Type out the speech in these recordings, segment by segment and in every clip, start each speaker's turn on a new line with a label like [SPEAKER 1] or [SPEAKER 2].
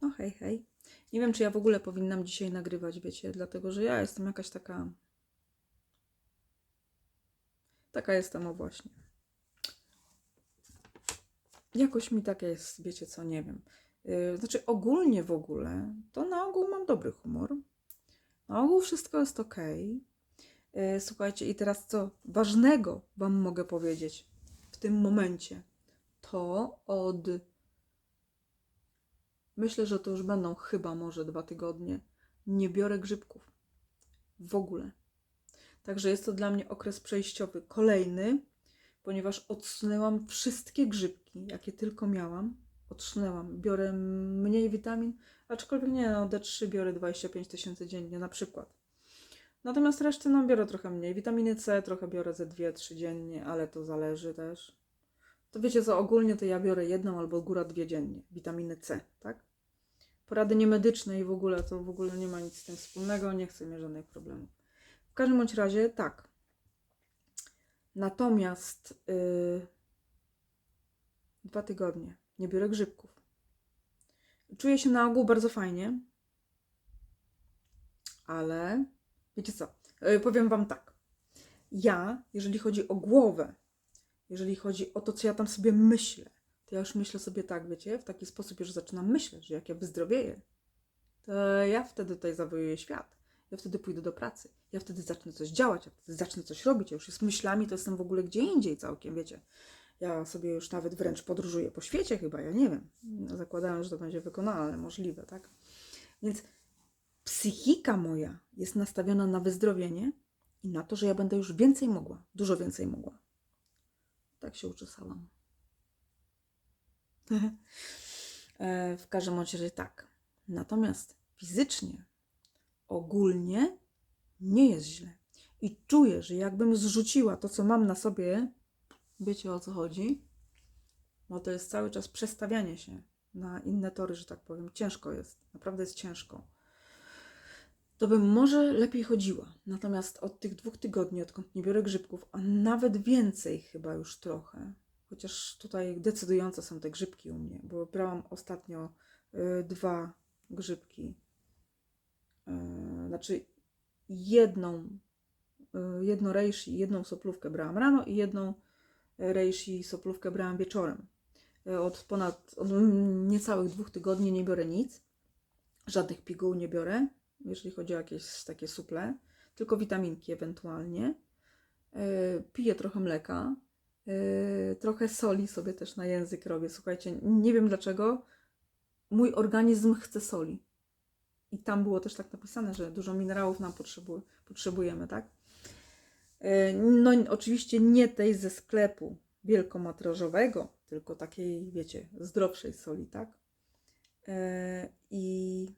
[SPEAKER 1] No hej, hej. Nie wiem, czy ja w ogóle powinnam dzisiaj nagrywać, wiecie, dlatego że ja jestem jakaś taka. Taka jestem, o właśnie. Jakoś mi tak jest, wiecie co, nie wiem. Yy, Znaczy, ogólnie w ogóle, to na ogół mam dobry humor. Na ogół wszystko jest ok. Słuchajcie, i teraz co ważnego Wam mogę powiedzieć w tym momencie, to od Myślę, że to już będą chyba może dwa tygodnie. Nie biorę grzybków. W ogóle. Także jest to dla mnie okres przejściowy. Kolejny, ponieważ odsunęłam wszystkie grzybki, jakie tylko miałam. Odsunęłam. Biorę mniej witamin, aczkolwiek nie, no D3 biorę 25 tysięcy dziennie na przykład. Natomiast resztę no biorę trochę mniej. Witaminy C trochę biorę ze 2-3 dziennie, ale to zależy też. To wiecie co, ogólnie to ja biorę jedną albo góra dwie dziennie. Witaminy C, tak? Porady niemedyczne i w ogóle to w ogóle nie ma nic z tym wspólnego, nie chcę mieć żadnych problemów. W każdym bądź razie tak. Natomiast yy, dwa tygodnie nie biorę grzybków. Czuję się na ogół bardzo fajnie, ale wiecie co? Yy, powiem Wam tak. Ja, jeżeli chodzi o głowę, jeżeli chodzi o to, co ja tam sobie myślę, to ja już myślę sobie tak, wiecie, w taki sposób już zaczynam myśleć, że jak ja wyzdrowieję, to ja wtedy tutaj zawojuję świat. Ja wtedy pójdę do pracy. Ja wtedy zacznę coś działać, ja wtedy zacznę coś robić. Ja już z myślami to jestem w ogóle gdzie indziej całkiem, wiecie. Ja sobie już nawet wręcz podróżuję po świecie chyba, ja nie wiem. Zakładając, że to będzie wykonalne, możliwe, tak? Więc psychika moja jest nastawiona na wyzdrowienie i na to, że ja będę już więcej mogła, dużo więcej mogła. Tak się uczesałam. E, w każdym razie tak. Natomiast fizycznie, ogólnie nie jest źle. I czuję, że jakbym zrzuciła to, co mam na sobie, wiecie o co chodzi? Bo to jest cały czas przestawianie się na inne tory, że tak powiem. Ciężko jest, naprawdę jest ciężko. To bym może lepiej chodziła. Natomiast od tych dwóch tygodni, odkąd nie biorę grzybków, a nawet więcej chyba już trochę, chociaż tutaj decydujące są te grzybki u mnie, bo brałam ostatnio y, dwa grzybki. Y, znaczy jedną, y, jedno reishi, jedną soplówkę brałam rano i jedną reishi soplówkę brałam wieczorem. Od ponad, od niecałych dwóch tygodni nie biorę nic. Żadnych piguł nie biorę, jeżeli chodzi o jakieś takie suple, tylko witaminki ewentualnie. Piję trochę mleka, trochę soli sobie też na język robię. Słuchajcie, nie wiem dlaczego, mój organizm chce soli. I tam było też tak napisane, że dużo minerałów nam potrzebu- potrzebujemy, tak? E, No, oczywiście nie tej ze sklepu wielkomatrażowego, tylko takiej, wiecie, zdrowszej soli, tak? E, I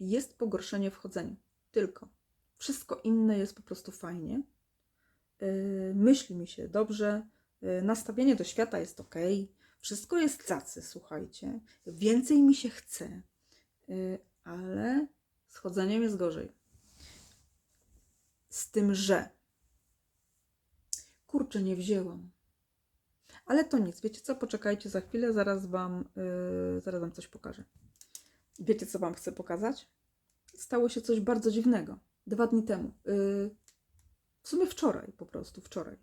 [SPEAKER 1] jest pogorszenie w chodzeniu. Tylko. Wszystko inne jest po prostu fajnie. E, Myśli mi się dobrze. e, Nastawienie do świata jest ok. Wszystko jest cacy, słuchajcie. Więcej mi się chce. E, Ale z chodzeniem jest gorzej. Z tym, że kurczę, nie wzięłam. Ale to nic, wiecie co? Poczekajcie za chwilę, zaraz wam, yy, zaraz wam coś pokażę. Wiecie, co wam chcę pokazać? Stało się coś bardzo dziwnego. Dwa dni temu. Yy, w sumie wczoraj, po prostu wczoraj.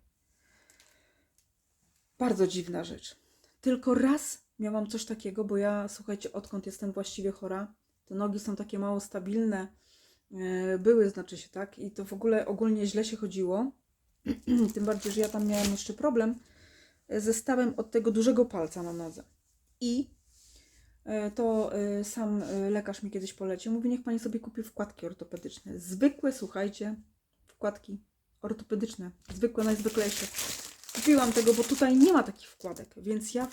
[SPEAKER 1] Bardzo dziwna rzecz. Tylko raz miałam coś takiego, bo ja, słuchajcie, odkąd jestem właściwie chora, te nogi są takie mało stabilne. Yy, były, znaczy się tak, i to w ogóle ogólnie źle się chodziło. Tym bardziej, że ja tam miałam jeszcze problem ze stawem od tego dużego palca na nodze. I e, to e, sam e, lekarz mi kiedyś polecił. Mówi, niech pani sobie kupi wkładki ortopedyczne. Zwykłe, słuchajcie, wkładki ortopedyczne. Zwykłe, najzwyklejsze. Kupiłam tego, bo tutaj nie ma takich wkładek, więc ja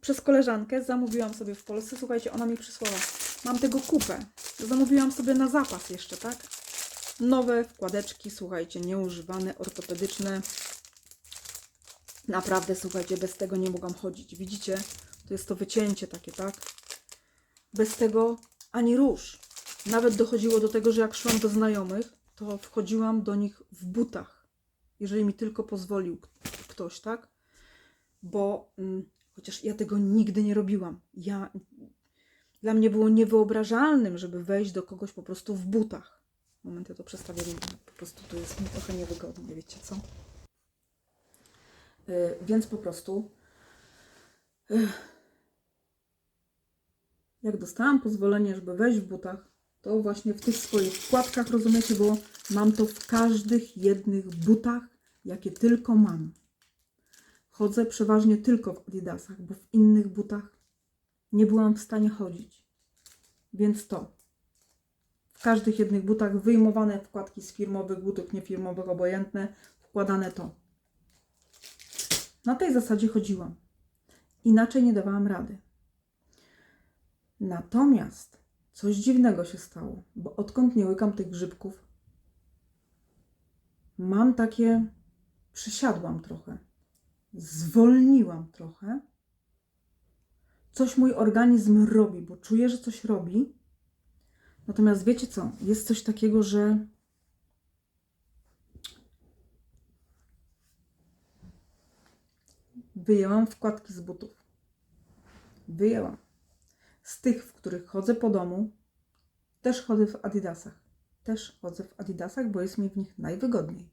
[SPEAKER 1] przez koleżankę zamówiłam sobie w Polsce. Słuchajcie, ona mi przysłała. Mam tego kupę. Zamówiłam sobie na zapas jeszcze, tak? Nowe wkładeczki, słuchajcie, nieużywane, ortopedyczne. Naprawdę, słuchajcie, bez tego nie mogłam chodzić. Widzicie? To jest to wycięcie takie, tak? Bez tego ani rusz. Nawet dochodziło do tego, że jak szłam do znajomych, to wchodziłam do nich w butach. Jeżeli mi tylko pozwolił ktoś, tak? Bo mm, Chociaż ja tego nigdy nie robiłam. Ja, dla mnie było niewyobrażalnym, żeby wejść do kogoś po prostu w butach. Moment, ja to przestawię, po prostu tu jest mi trochę niewygodnie, wiecie co? Yy, więc po prostu yy, jak dostałam pozwolenie, żeby wejść w butach, to właśnie w tych swoich wkładkach, rozumiecie, bo mam to w każdych jednych butach, jakie tylko mam. Chodzę przeważnie tylko w Adidasach, bo w innych butach nie byłam w stanie chodzić. Więc to. W każdych jednych butach wyjmowane wkładki z firmowych butów, niefirmowych, obojętne, wkładane to. Na tej zasadzie chodziłam. Inaczej nie dawałam rady. Natomiast coś dziwnego się stało, bo odkąd nie łykam tych grzybków, mam takie. Przysiadłam trochę, zwolniłam trochę. Coś mój organizm robi, bo czuję, że coś robi. Natomiast wiecie co? Jest coś takiego, że wyjęłam wkładki z butów. Wyjęłam z tych, w których chodzę po domu, też chodzę w Adidasach. Też chodzę w Adidasach, bo jest mi w nich najwygodniej.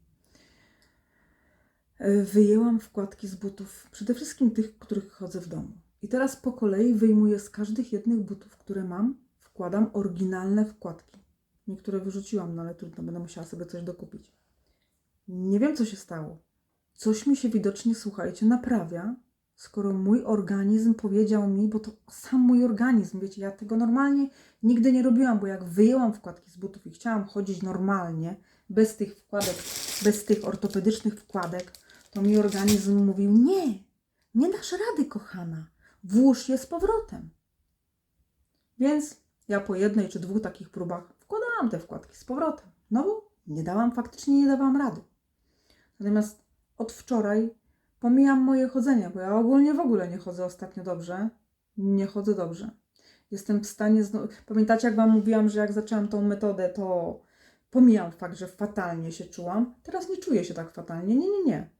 [SPEAKER 1] E, Wyjęłam wkładki z butów, przede wszystkim tych, w których chodzę w domu. I teraz po kolei wyjmuję z każdych jednych butów, które mam, wkładam oryginalne wkładki. Niektóre wyrzuciłam, no ale trudno, będę musiała sobie coś dokupić. Nie wiem, co się stało. Coś mi się widocznie, słuchajcie, naprawia, skoro mój organizm powiedział mi, bo to sam mój organizm, wiecie, ja tego normalnie nigdy nie robiłam, bo jak wyjęłam wkładki z butów i chciałam chodzić normalnie, bez tych wkładek, bez tych ortopedycznych wkładek, to mi organizm mówił: Nie, nie dasz rady, kochana, włóż je z powrotem. Więc ja po jednej czy dwóch takich próbach wkładałam te wkładki z powrotem. No bo nie dałam, faktycznie nie dawałam rady. Natomiast od wczoraj pomijam moje chodzenie, bo ja ogólnie w ogóle nie chodzę ostatnio dobrze. Nie chodzę dobrze. Jestem w stanie. Znowu... Pamiętacie, jak Wam mówiłam, że jak zaczęłam tą metodę, to pomijam fakt, że fatalnie się czułam. Teraz nie czuję się tak fatalnie. Nie, nie, nie.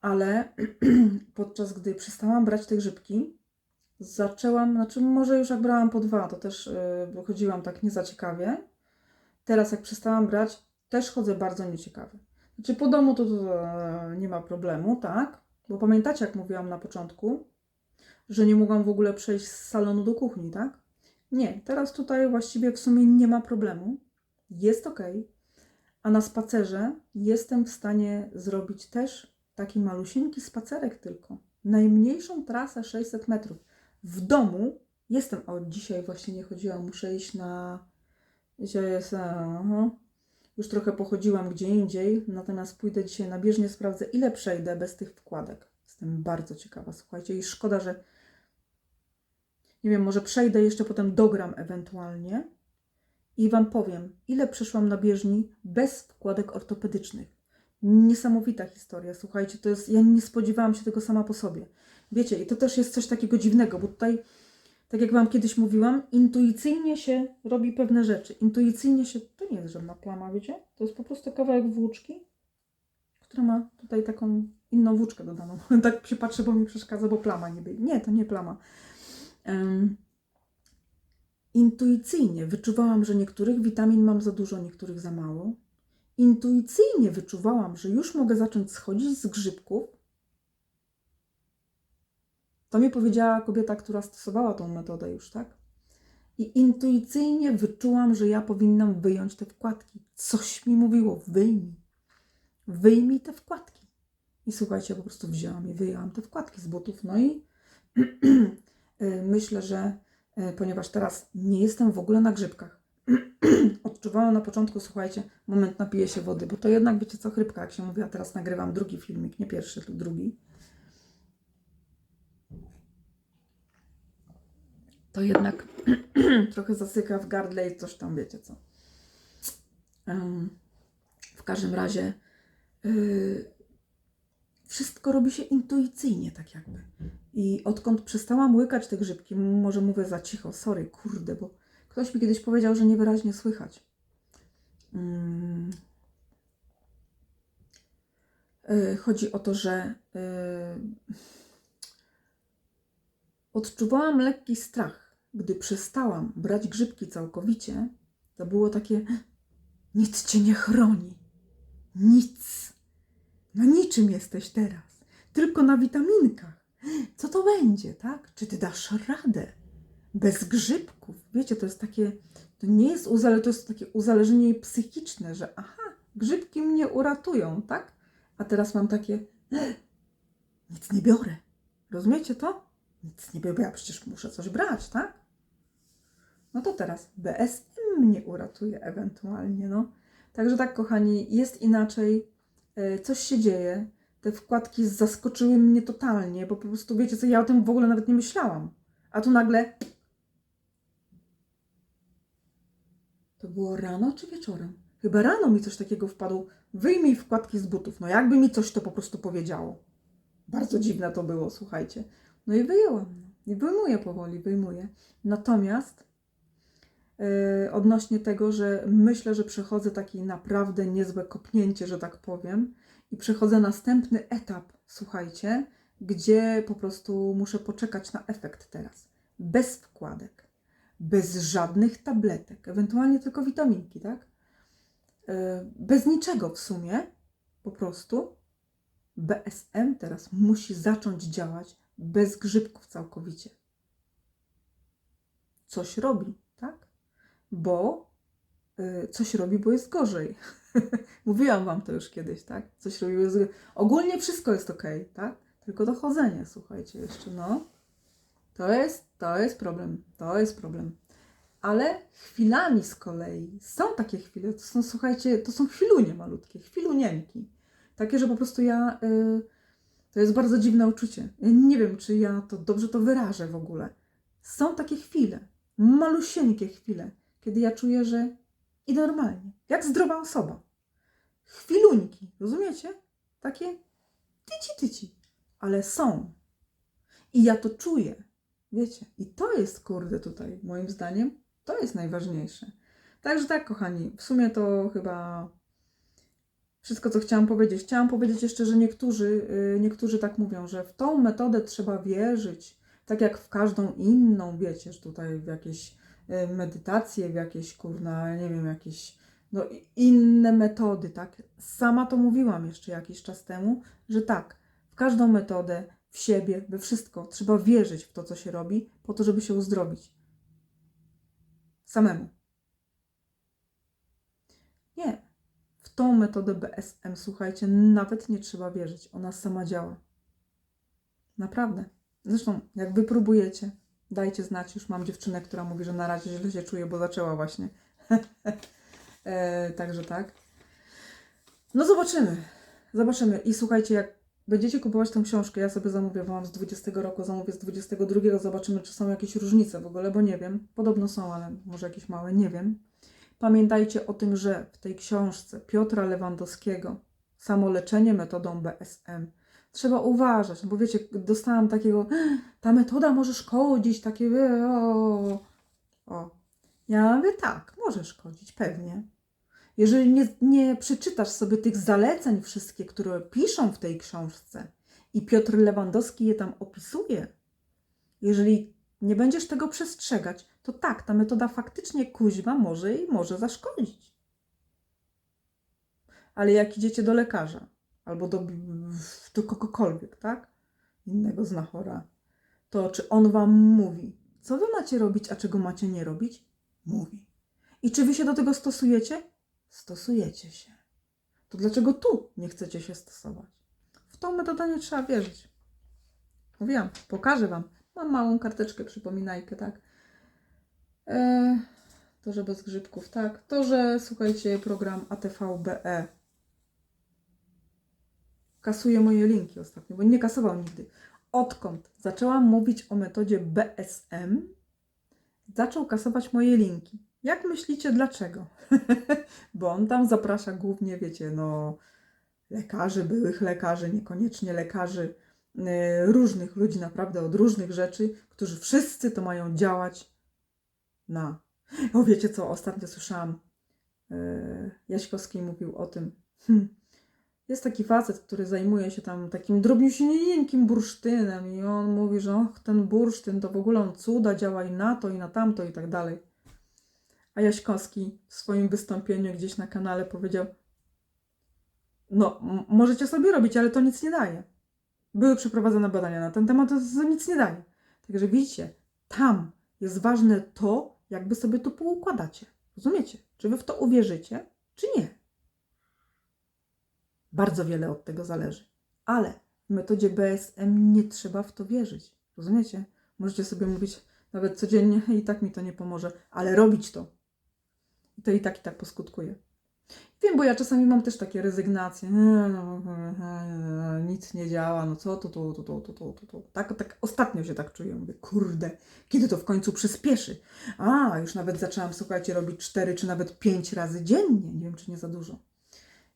[SPEAKER 1] Ale podczas gdy przestałam brać te grzybki, zaczęłam, znaczy może już jak brałam po dwa, to też yy, chodziłam tak nie za ciekawie. Teraz jak przestałam brać, też chodzę bardzo nieciekawie. Znaczy po domu to, to e, nie ma problemu, tak? Bo pamiętacie, jak mówiłam na początku, że nie mogłam w ogóle przejść z salonu do kuchni, tak? Nie, teraz tutaj właściwie w sumie nie ma problemu. Jest ok. A na spacerze jestem w stanie zrobić też taki malusieńki spacerek tylko. Najmniejszą trasę 600 metrów. W domu jestem, o dzisiaj właśnie nie chodziłam, muszę iść na... Dzisiaj jest... Aha. Już trochę pochodziłam gdzie indziej, natomiast pójdę dzisiaj na bieżnię, sprawdzę ile przejdę bez tych wkładek. Jestem bardzo ciekawa, słuchajcie, i szkoda, że nie wiem, może przejdę jeszcze potem dogram ewentualnie i Wam powiem, ile przeszłam na bieżni bez wkładek ortopedycznych. Niesamowita historia, słuchajcie, to jest, ja nie spodziewałam się tego sama po sobie. Wiecie, i to też jest coś takiego dziwnego, bo tutaj, tak jak Wam kiedyś mówiłam, intuicyjnie się robi pewne rzeczy. Intuicyjnie się, to nie jest żadna plama, wiecie? To jest po prostu kawałek włóczki, która ma tutaj taką inną włóczkę dodaną. tak się patrzę, bo mi przeszkadza, bo plama niby. Nie, to nie plama. Um, intuicyjnie wyczuwałam, że niektórych witamin mam za dużo, niektórych za mało. Intuicyjnie wyczuwałam, że już mogę zacząć schodzić z grzybków. To mi powiedziała kobieta, która stosowała tą metodę już, tak? I intuicyjnie wyczułam, że ja powinnam wyjąć te wkładki. Coś mi mówiło, wyjmij. Wyjmij te wkładki. I słuchajcie, po prostu wzięłam i wyjęłam te wkładki z butów. No i myślę, że e, ponieważ teraz nie jestem w ogóle na grzybkach, odczuwałam na początku, słuchajcie, moment napiję się wody, bo to jednak, wiecie co, chrypka, jak się mówi, a teraz nagrywam drugi filmik, nie pierwszy, tylko drugi. To jednak trochę zasyka w gardle i coś tam, wiecie co. W każdym razie yy, wszystko robi się intuicyjnie, tak jakby. I odkąd przestałam łykać te grzybki, może mówię za cicho, sorry, kurde, bo ktoś mi kiedyś powiedział, że niewyraźnie słychać. Yy, chodzi o to, że yy, odczuwałam lekki strach, gdy przestałam brać grzybki całkowicie. To było takie: nic cię nie chroni. Nic. Na niczym jesteś teraz. Tylko na witaminkach. Co to będzie, tak? Czy ty dasz radę? Bez grzybków. Wiecie, to jest takie. To nie jest to jest takie uzależnienie psychiczne, że aha, grzybki mnie uratują, tak? A teraz mam takie. Nic nie biorę. Rozumiecie to? Nic nie biorę, ja przecież muszę coś brać, tak? No to teraz BSM mnie uratuje ewentualnie, no. Także tak, kochani, jest inaczej. E, Coś się dzieje. Te wkładki zaskoczyły mnie totalnie, bo po prostu wiecie co, ja o tym w ogóle nawet nie myślałam. A tu nagle. To było rano czy wieczorem? Chyba rano mi coś takiego wpadło. Wyjmij wkładki z butów. No jakby mi coś to po prostu powiedziało. Bardzo dziwne to było, słuchajcie. No i wyjęłam. no. I wyjmuję powoli, wyjmuję. Natomiast odnośnie tego, że myślę, że przechodzę takie naprawdę niezłe kopnięcie, że tak powiem, i przechodzę następny etap, słuchajcie, gdzie po prostu muszę poczekać na efekt teraz. Bez wkładek, bez żadnych tabletek, ewentualnie tylko witaminki, tak? Yy, bez niczego w sumie, po prostu. BSM teraz musi zacząć działać bez grzybków całkowicie. Coś robi? Bo y, coś robi, bo jest gorzej. Mówiłam Wam to już kiedyś, tak? Coś robi, bo jest gorzej. Ogólnie wszystko jest ok, tak? Tylko dochodzenie, słuchajcie, jeszcze, no. To jest, to jest problem, to jest problem. Ale chwilami z kolei są takie chwile, to są, słuchajcie, to są chwilunie malutkie, chwilunieńki. Takie, że po prostu ja. Y, to jest bardzo dziwne uczucie. Ja nie wiem, czy ja to dobrze to wyrażę w ogóle. Są takie chwile, malusieńkie chwile, kiedy ja czuję, że i normalnie, jak zdrowa osoba. Chwiluńki, rozumiecie? Takie tyci, tyci, ale są. I ja to czuję, wiecie? I to jest, kurde, tutaj, moim zdaniem, to jest najważniejsze. Także tak, kochani, w sumie to chyba wszystko, co chciałam powiedzieć. Chciałam powiedzieć jeszcze, że niektórzy, y, niektórzy tak mówią, że w tą metodę trzeba wierzyć, tak jak w każdą inną, wiecie, że tutaj w jakieś medytacje, w jakieś, kurna, nie wiem, jakieś no, inne metody, tak? Sama to mówiłam jeszcze jakiś czas temu, że tak, w każdą metodę, w siebie, we wszystko trzeba wierzyć w to, co się robi, po to, żeby się uzdrowić. Samemu. Nie, w tą metodę BSM, słuchajcie, nawet nie trzeba wierzyć. Ona sama działa. Naprawdę. Zresztą, jak wy próbujecie, dajcie znać. Już mam dziewczynę, która mówi, że na razie źle się czuje, bo zaczęła właśnie. e, także tak. No zobaczymy. Zobaczymy. I słuchajcie, jak będziecie kupować tą książkę, ja sobie zamówię, bo mam z 20 roku, zamówię z 22, zobaczymy, czy są jakieś różnice w ogóle, bo nie wiem. Podobno są, ale może jakieś małe, nie wiem. Pamiętajcie o tym, że w tej książce Piotra Lewandowskiego Samoleczenie metodą BSM trzeba uważać, no bo wiecie, dostałam takiego, ta metoda może szkodzić, takie, o, o. Ja mówię, tak, może szkodzić, pewnie. Jeżeli nie, nie przeczytasz sobie tych zaleceń wszystkie, które piszą w tej książce i Piotr Lewandowski je tam opisuje, jeżeli nie będziesz tego przestrzegać, to tak, ta metoda faktycznie kuźwa może i może zaszkodzić. Ale jak idziecie do lekarza albo do, do kogokolwiek, tak? Innego znachora, to czy on wam mówi, co wy macie robić, a czego macie nie robić? Mówi. I czy wy się do tego stosujecie? Stosujecie się. To dlaczego tu nie chcecie się stosować? W tą metodę nie trzeba wierzyć. Mówiłam, pokażę wam. Mam małą karteczkę, przypominajkę, tak? E, to, że bez grzybków, tak. To, że słuchajcie, program ATVBE kasuje moje linki ostatnio, bo nie kasował nigdy. Odkąd zaczęłam mówić o metodzie BSM, zaczął kasować moje linki. Jak myślicie, dlaczego? bo on tam zaprasza głównie, wiecie, no, lekarzy, byłych lekarzy, niekoniecznie lekarzy, e, różnych ludzi, naprawdę od różnych rzeczy, którzy wszyscy to mają działać na. O, wiecie co, ostatnio słyszałam, e, Jaśkowski mówił o tym. Hm. Jest taki facet, który zajmuje się tam takim drobniusieńkim bursztynem i on mówi, że och, ten bursztyn to w ogóle on cuda działa i na to, i na tamto, i tak dalej. A Jaśkowski w swoim wystąpieniu gdzieś na kanale powiedział no, możecie sobie robić, ale to nic nie daje. Były przeprowadzone badania na ten temat, to nic nie daje. Także widzicie, tam jest ważne to, jakby sobie to poukładacie. Rozumiecie? Czy wy w to uwierzycie, czy nie? Bardzo wiele od tego zależy. Ale w metodzie BSM nie trzeba w to wierzyć. Rozumiecie? Możecie sobie mówić nawet codziennie i tak mi to nie pomoże, ale robić to. I to i tak, i tak poskutkuje. Wiem, bo ja czasami mam też takie rezygnacje. No, nic nie działa, no co to, to, to, to, to, to, to, to. Tak, tak ostatnio się tak czuję. Mówię, kurde, kiedy to w końcu przyspieszy? A, już nawet zaczęłam, słuchajcie, robić 4 czy nawet 5 razy dziennie. Nie wiem, czy nie za dużo.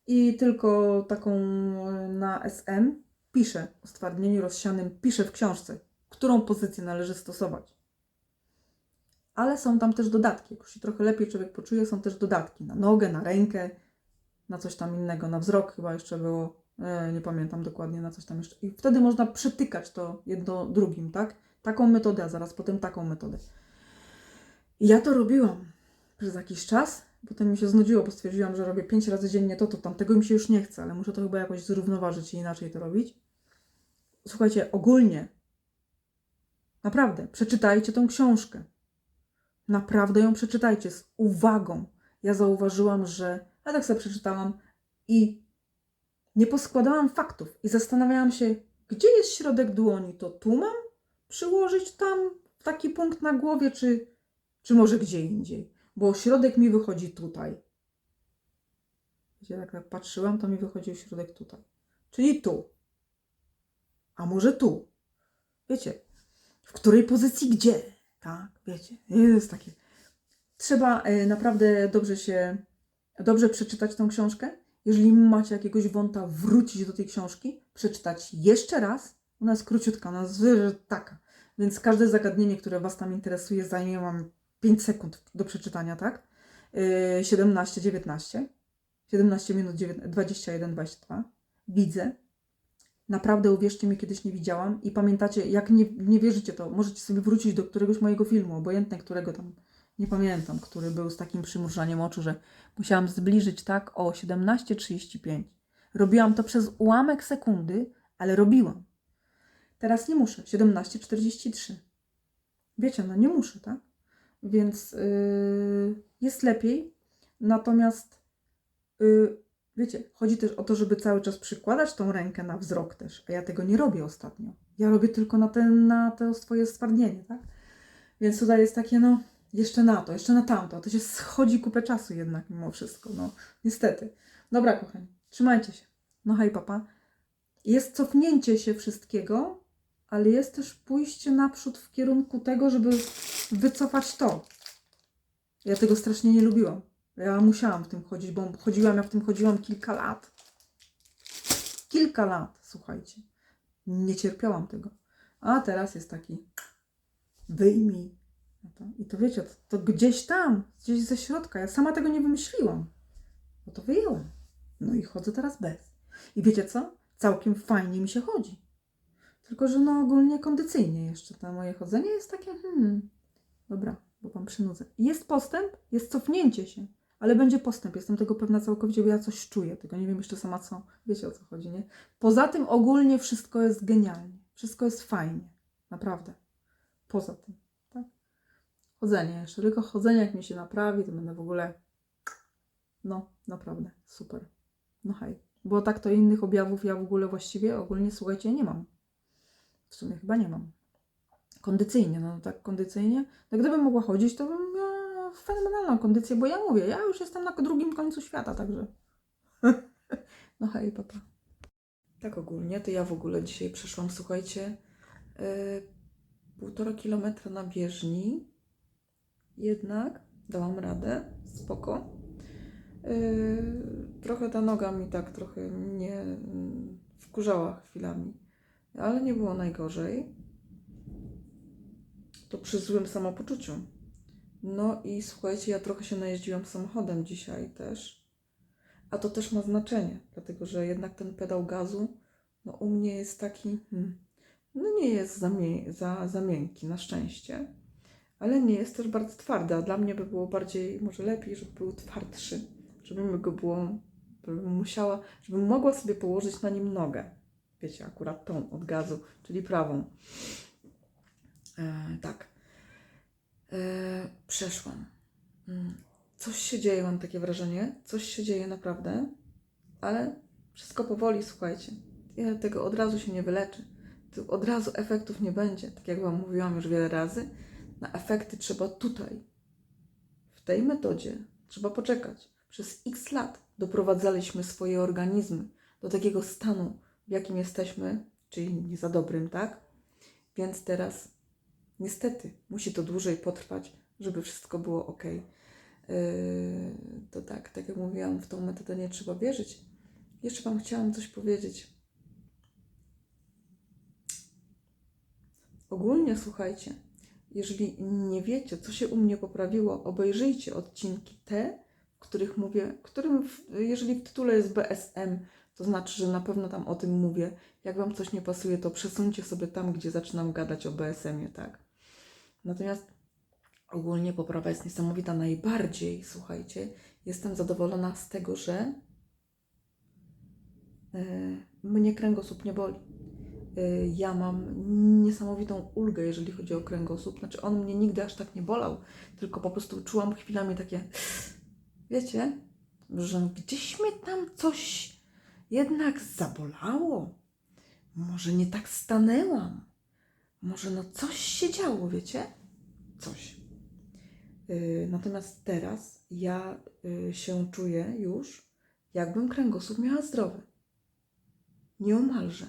[SPEAKER 1] I tylko taką e, na SM piszę o stwardnieniu rozsianym, piszę w książce, którą pozycję należy stosować. Ale są tam też dodatki. Jak się trochę lepiej człowiek poczuje, są też dodatki na nogę, na rękę, na coś tam innego, na wzrok chyba jeszcze było. E, nie pamiętam dokładnie na coś tam jeszcze. I wtedy można przetykać to jedno drugim, tak? Taką metodę, a zaraz potem taką metodę. I ja to robiłam przez jakiś czas. Potem mi się znudziło, bo stwierdziłam, że robię pięć razy dziennie to, to tamtego mi się już nie chce, ale muszę to chyba jakoś zrównoważyć i inaczej to robić. Słuchajcie, ogólnie, naprawdę, przeczytajcie tą książkę. Naprawdę ją przeczytajcie z uwagą. Ja zauważyłam, że ja tak sobie przeczytałam i nie poskładałam faktów i zastanawiałam się, gdzie jest środek dłoni. To tu mam przyłożyć tam taki punkt na głowie, czy, czy może gdzie indziej? Bo środek mi wychodzi tutaj. Wiecie, tak jak patrzyłam, to mi wychodził środek tutaj. Czyli tu. A może tu? Wiecie, w której pozycji gdzie? Tak, wiecie, jest takie. Trzeba e, naprawdę dobrze się, dobrze przeczytać tą książkę. Jeżeli macie jakiegoś wąta, wrócić do tej książki, przeczytać jeszcze raz. Ona jest króciutka, ona jest taka. Więc każde zagadnienie, które Was tam interesuje, zajmie Wam 5 sekund do przeczytania, tak? Yy, 17, 19. 17 minut 9, 21, 22. Widzę. Naprawdę uwierzcie mi, kiedyś nie widziałam. I pamiętacie, jak nie, nie wierzycie, to możecie sobie wrócić do któregoś mojego filmu, obojętne którego tam, nie pamiętam, który był z takim przymrużaniem oczu, że musiałam zbliżyć tak o 17.35. Robiłam to przez ułamek sekundy, ale robiłam. Teraz nie muszę. 17.43. Wiecie, no nie muszę, tak? Więc yy, jest lepiej. Natomiast yy, wiecie, chodzi też o to, żeby cały czas przykładać tą rękę na wzrok też. A ja tego nie robię ostatnio. Ja robię tylko na, ten, na to swoje stwardnienie, tak? Więc tutaj jest takie, no, jeszcze na to, jeszcze na tamto. To się schodzi kupę czasu jednak mimo wszystko, no, niestety. Dobra, kochani, trzymajcie się. No hej, papa. Jest cofnięcie się wszystkiego, ale jest też pójście naprzód w kierunku tego, żeby wycofać to. Ja tego strasznie nie lubiłam. Ja musiałam w tym chodzić, bo chodziłam, ja w tym chodziłam kilka lat. Kilka lat, słuchajcie. Nie cierpiałam tego. A teraz jest taki wyjmij. I to wiecie, to, to gdzieś tam, gdzieś ze środka. Ja sama tego nie wymyśliłam. No to wyjęłam. No i chodzę teraz bez. I wiecie co? Całkiem fajnie mi się chodzi. Tylko, że no ogólnie kondycyjnie jeszcze to moje chodzenie jest takie, hmm, dobra, bo wam przynudzę. Jest postęp, jest cofnięcie się, ale będzie postęp. Jestem tego pewna całkowicie, bo ja coś czuję, tylko nie wiem jeszcze sama co. Wiecie o co chodzi, nie? Poza tym ogólnie wszystko jest genialnie. Wszystko jest fajnie. Naprawdę. Poza tym, tak? Chodzenie jeszcze, tylko chodzenie jak mi się naprawi, to będę w ogóle, no, naprawdę, super. No hej. Bo tak to innych objawów ja w ogóle właściwie, ogólnie, słuchajcie, nie mam. W sumie chyba nie mam. Kondycyjnie, no tak kondycyjnie. No gdybym mogła chodzić, to bym miała fenomenalną kondycję, bo ja mówię, ja już jestem na drugim końcu świata, także. no hej, papa. Tak ogólnie, to ja w ogóle dzisiaj przeszłam, słuchajcie, yy, półtora kilometra na bieżni. Jednak dałam radę, spoko. Yy, trochę ta noga mi tak trochę mnie mm, wkurzała chwilami, ale nie było najgorzej. To przy złym samopoczuciu. No i słuchajcie, ja trochę się najeździłam samochodem dzisiaj też. A to też ma znaczenie, dlatego że jednak ten pedał gazu, no u mnie jest taki, hmm, no nie jest za, za, za miękki, na szczęście, ale nie jest też bardzo twardy, a dla mnie by było bardziej, może lepiej, żeby był twardszy, żeby go było, żebym musiała, żebym mogła sobie położyć na nim nogę. Wiecie, akurat tą od gazu, czyli prawą. E, tak. E, przeszłam. Mm. Coś się dzieje, mam takie wrażenie. Coś się dzieje naprawdę, ale wszystko powoli, słuchajcie. Ja tego od razu się nie wyleczy. Od razu efektów nie będzie. Tak jak Wam mówiłam już wiele razy, na efekty trzeba tutaj, w tej metodzie, trzeba poczekać. Przez x lat doprowadzaliśmy swoje organizmy do takiego stanu, w jakim jesteśmy, czyli nie za dobrym, tak? Więc teraz niestety musi to dłużej potrwać, żeby wszystko było ok. Yy, to tak, tak jak mówiłam, w tą metodę nie trzeba wierzyć. Jeszcze Wam chciałam coś powiedzieć. Ogólnie słuchajcie, jeżeli nie wiecie, co się u mnie poprawiło, obejrzyjcie odcinki te, w których mówię, którym, jeżeli w tytule jest BSM, to znaczy, że na pewno tam o tym mówię. Jak Wam coś nie pasuje, to przesuńcie sobie tam, gdzie zaczynam gadać o BSM-ie, tak? Natomiast ogólnie poprawa jest niesamowita. Najbardziej, słuchajcie, jestem zadowolona z tego, że e, mnie kręgosłup nie boli. E, ja mam niesamowitą ulgę, jeżeli chodzi o kręgosłup. Znaczy, on mnie nigdy aż tak nie bolał, tylko po prostu czułam chwilami takie, wiecie, że gdzieś mnie tam coś jednak zabolało. Może nie tak stanęłam. Może no coś się działo, wiecie? Coś. Yy, natomiast teraz ja yy, się czuję już, jakbym kręgosłup miała zdrowy. Nieomalże.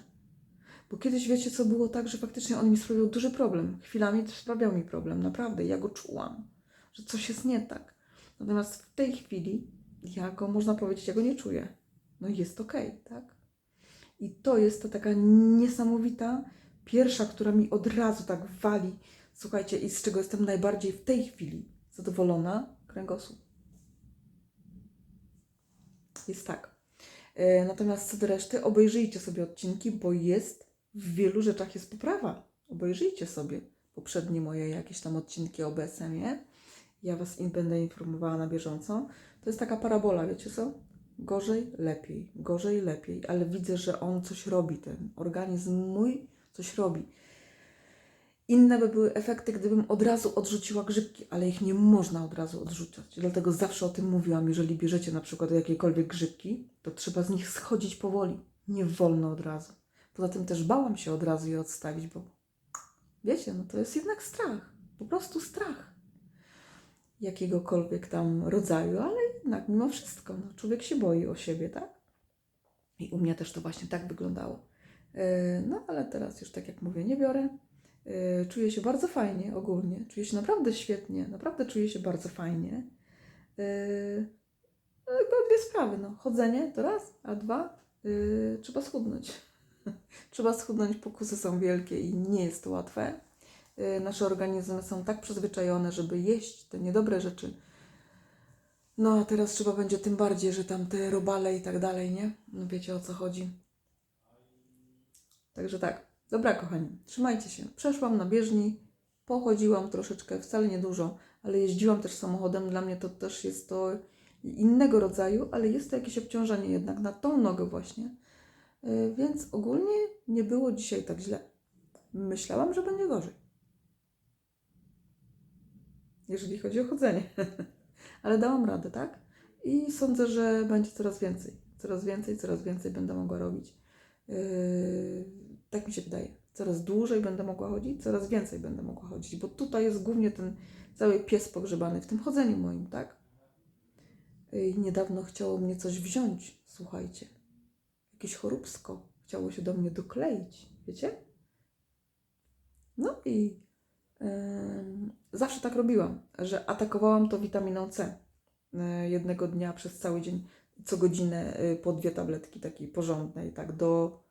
[SPEAKER 1] Bo kiedyś wiecie, co było tak, że faktycznie on mi sprawiał duży problem. Chwilami sprawiał mi problem, naprawdę. Ja go czułam, że coś jest nie tak. Natomiast w tej chwili ja go, można powiedzieć, ja go nie czuję. No jest okej, tak? I to jest ta taka niesamowita pierwsza, która mi od razu tak wali, słuchajcie, i z czego jestem najbardziej w tej chwili zadowolona, kręgosłup. Jest tak. E, Natomiast co do reszty, obejrzyjcie sobie odcinki, bo jest w wielu rzeczach jest poprawa. Obejrzyjcie sobie poprzednie moje jakieś tam odcinki o BSM-ie. Ja Was im będę informowała na bieżąco. To jest taka parabola, wiecie co? Gorzej, lepiej, gorzej, lepiej, ale widzę, że on coś robi, ten organizm mój coś robi. Inne by były efekty, gdybym od razu odrzuciła grzybki, ale ich nie można od razu odrzucać. Dlatego zawsze o tym mówiłam, jeżeli bierzecie na przykład jakiekolwiek grzybki, to trzeba z nich schodzić powoli. Nie wolno od razu. Poza tym też bałam się od razu je odstawić, bo wiecie, no to jest jednak strach. Po prostu strach. Jakiegokolwiek tam rodzaju, ale jednak mimo wszystko, no, człowiek się boi o siebie, tak? I u mnie też to właśnie tak wyglądało. Yy, No, ale teraz już tak jak mówię, nie biorę. Yy, Czuję się bardzo fajnie ogólnie. Czuję się naprawdę świetnie. Naprawdę czuję się bardzo fajnie. No, tylko dwie sprawy. No. Chodzenie to raz, a dwa, trzeba schudnąć. trzeba schudnąć, pokusy są wielkie i nie jest to łatwe. Nasze organizmy są tak przyzwyczajone, żeby jeść te niedobre rzeczy. No a teraz trzeba będzie tym bardziej, że tam te robale i tak dalej, nie? No wiecie o co chodzi. Także tak. Dobra, kochani, trzymajcie się. Przeszłam na bieżni, pochodziłam troszeczkę, wcale nie dużo, ale jeździłam też samochodem. Dla mnie to też jest to innego rodzaju, ale jest to jakieś obciążenie jednak na tą nogę właśnie. Yy, Więc ogólnie nie było dzisiaj tak źle. Myślałam, że będzie gorzej. Jeżeli chodzi o chodzenie. ale dałam radę, tak? I sądzę, że będzie coraz więcej. Coraz więcej, coraz więcej będę mogła robić. Yy, tak mi się wydaje. Coraz dłużej będę mogła chodzić, coraz więcej będę mogła chodzić, bo tutaj jest głównie ten cały pies pogrzebany w tym chodzeniu moim, tak? Yy, niedawno chciało mnie coś wziąć, słuchajcie. Jakieś choróbsko chciało się do mnie dokleić, wiecie? No i zawsze tak robiłam, że atakowałam to witaminą C y, jednego dnia przez cały dzień, co godzinę y, po dwie tabletki takiej porządnej, tak do,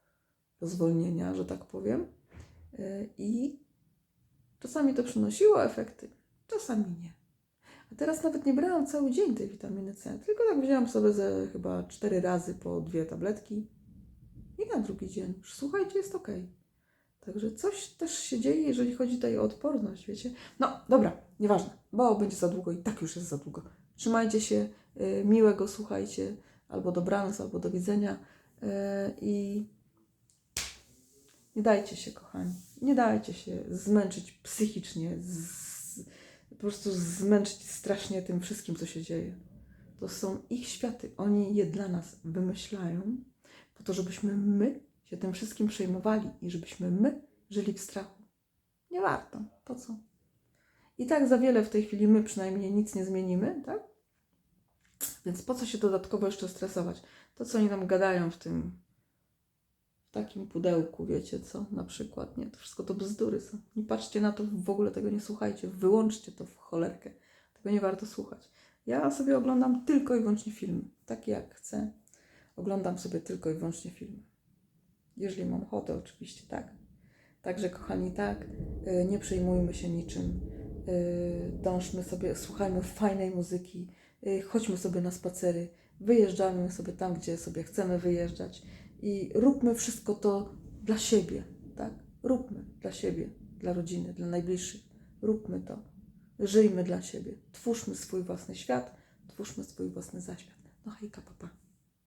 [SPEAKER 1] do zwolnienia, że tak powiem. Y, I czasami to przynosiło efekty, czasami nie. A teraz nawet nie brałam cały dzień tej witaminy C, tylko tak wzięłam sobie ze chyba cztery razy po dwie tabletki i na drugi dzień. Już słuchajcie, jest ok. Także coś też się dzieje, jeżeli chodzi tutaj o odporność, wiecie. No dobra, nieważne, bo będzie za długo i tak już jest za długo. Trzymajcie się, y, miłego słuchajcie, albo dobranoc, albo do widzenia y, i nie dajcie się, kochani, nie dajcie się zmęczyć psychicznie, z, po prostu zmęczyć strasznie tym wszystkim, co się dzieje. To są ich światy, oni je dla nas wymyślają, po to, żebyśmy my się tym wszystkim przejmowali i żebyśmy my żyli w strachu. Nie warto, po co? I tak za wiele w tej chwili my przynajmniej nic nie zmienimy, tak? Więc po co się dodatkowo jeszcze stresować? To, co oni nam gadają w tym, w takim pudełku, wiecie co, na przykład, nie? To wszystko to bzdury są. Nie patrzcie na to, w ogóle tego nie słuchajcie, wyłączcie to w cholerkę. Tego nie warto słuchać. Ja sobie oglądam tylko i wyłącznie filmy, takie jak chcę. Oglądam sobie tylko i wyłącznie filmy. Jeżeli mam ochotę, oczywiście, tak. Także, kochani, tak, y, nie przejmujmy się niczym. y, Dążmy sobie, słuchajmy fajnej muzyki, y, chodźmy sobie na spacery, wyjeżdżamy sobie tam, gdzie sobie chcemy wyjeżdżać i róbmy wszystko to dla siebie, tak? Róbmy dla siebie, dla rodziny, dla najbliższych. Róbmy to. Żyjmy dla siebie. Twórzmy swój własny świat, twórzmy swój własny zaświat. No hejka, papa.